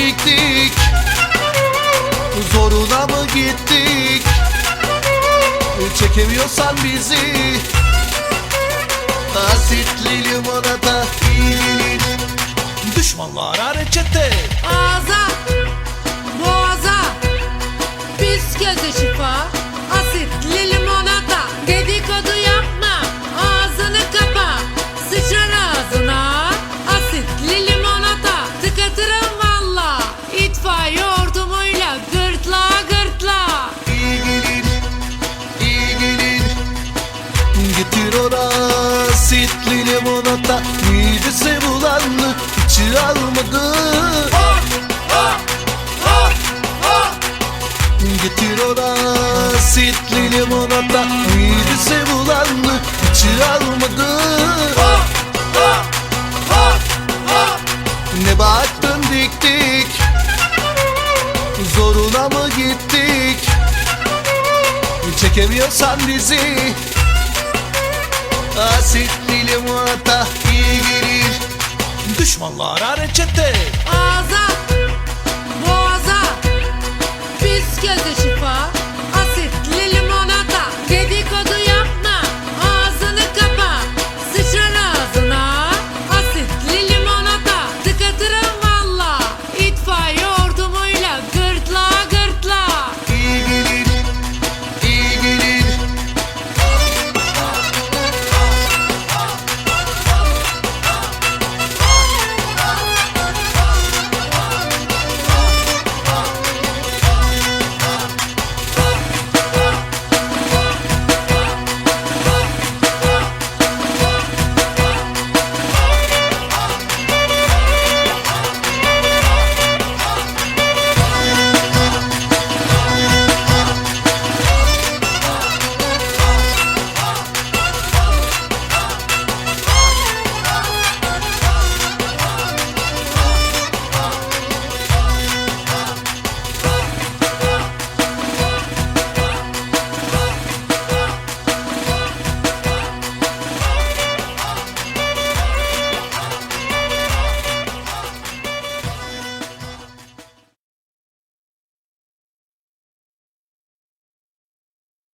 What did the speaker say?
diktik Zoruna mı gittik? Çekemiyorsan bizi. Asitli limonata Düşmanlara reçete. Azam Getir ona asitli limonata Midesi bulandı içi almadı. Getir ona asitli limonata Midesi bulandı içi almadı. Ne baktın diktik Zoruna mı gittik? Çekemiyorsan bizi Asitli limonata iyi gelir. Düşmanlara reçete Ağza,